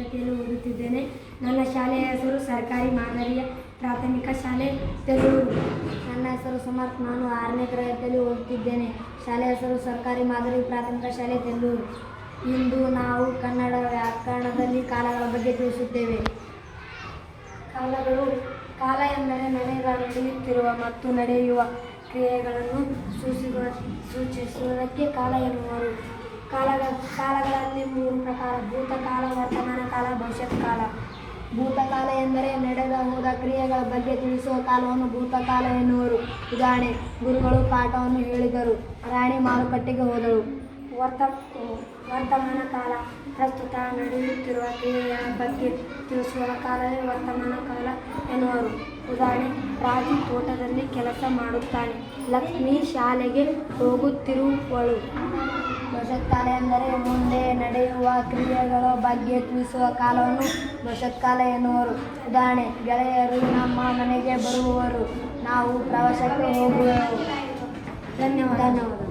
ತರಗತಿಯಲ್ಲಿ ಓದುತ್ತಿದ್ದೇನೆ. ನನ್ನ ಶಾಲೆಯ ಹೆಸರು ಸರ್ಕಾರಿ ಮಾದರಿಯ ಪ್ರಾಥಮಿಕ ಶಾಲೆ ತೆಲೂರು ನನ್ನ ಹೆಸರು ಸಮರ್ಥ ನಾನು ಆರನೇ ತರಗತಿಯಲ್ಲಿ ಓದುತ್ತಿದ್ದೇನೆ. ಶಾಲೆ ಹೆಸರು ಸರ್ಕಾರಿ ಮಾದರಿ ಪ್ರಾಥಮಿಕ ಶಾಲೆ ತೆಲೂರು ಇಂದು ನಾವು ಕನ್ನಡ ವ್ಯಾಕರಣದಲ್ಲಿ ಕಾಲಗಳ ಬಗ್ಗೆ ತಿಳಿಸುತ್ತೇವೆ. ಕಾಲಗಳು, ಕಾಲ ಎಂದರೆ ನಡೆಯುತ್ತಿರುವ ಮತ್ತು ನಡೆಯುವ ಕ್ರಿಯೆಗಳನ್ನು ಸೂಚಿಸುವ, ಸೂಚಿಸುವುದಕ್ಕೆ ಕಾಲ ಎನ್ನುವರು. ಕಾಲಗ ಕಾಲಗಳಲ್ಲಿ ಮೂರು ಪ್ರಕಾರ. ಭೂತಕಾಲ, ವರ್ತಮಾನ ಕಾಲ ಭವಿಷ್ಯತ್ ಕಾಲ. ಭೂತಕಾಲ ಎಂದರೆ ನಡೆದ ಹೋದ ಕ್ರಿಯೆಗಳ ಬಗ್ಗೆ ತಿಳಿಸುವ ಕಾಲವನ್ನು ಭೂತಕಾಲ ಎನ್ನುವರು. ಉದಾಹರಣೆ, ಗುರುಗಳು ಪಾಠವನ್ನು ಹೇಳಿದರು, ರಾಣಿ ಮಾರುಕಟ್ಟೆಗೆ ಹೋದರು ವರ್ತ, ವರ್ತಮಾನ ಕಾಲ, ಪ್ರಸ್ತುತ ನಡೆಯುತ್ತಿರುವ ಕ್ರಿಯೆಯ ಬಗ್ಗೆ ತಿಳಿಸುವ ಕಾಲವೇ ವರ್ತಮಾನ ಕಾಲ ಎನ್ನುವರು. ಉದಾಹರಣೆ ರಾಜು ತೋಟದಲ್ಲಿ ಕೆಲಸ ಮಾಡುತ್ತಾನೆ. ಲಕ್ಷ್ಮಿ ಶಾಲೆಗೆ ಹೋಗುತ್ತಿರುವಳು. ಭವಿಷ್ಯತ್ಕಾಲ ಎಂದರೆ ಮುಂದೆ ನಡೆಯುವ ಕ್ರಿಯೆಗಳ ಬಗ್ಗೆ ತಿಳಿಸುವ ಕಾಲವನ್ನು ಭವಿಷ್ಯತ್ಕಾಲ ಎನ್ನುವರು. ಉದಾಹರಣೆ ಗೆಳೆಯರು ನಮ್ಮ ಮನೆಗೆ ಬರುವವರು. ನಾವು ಪ್ರವಾಸಕ್ಕೆ ಹೋಗುವೆವು. ಧನ್ಯವಾದ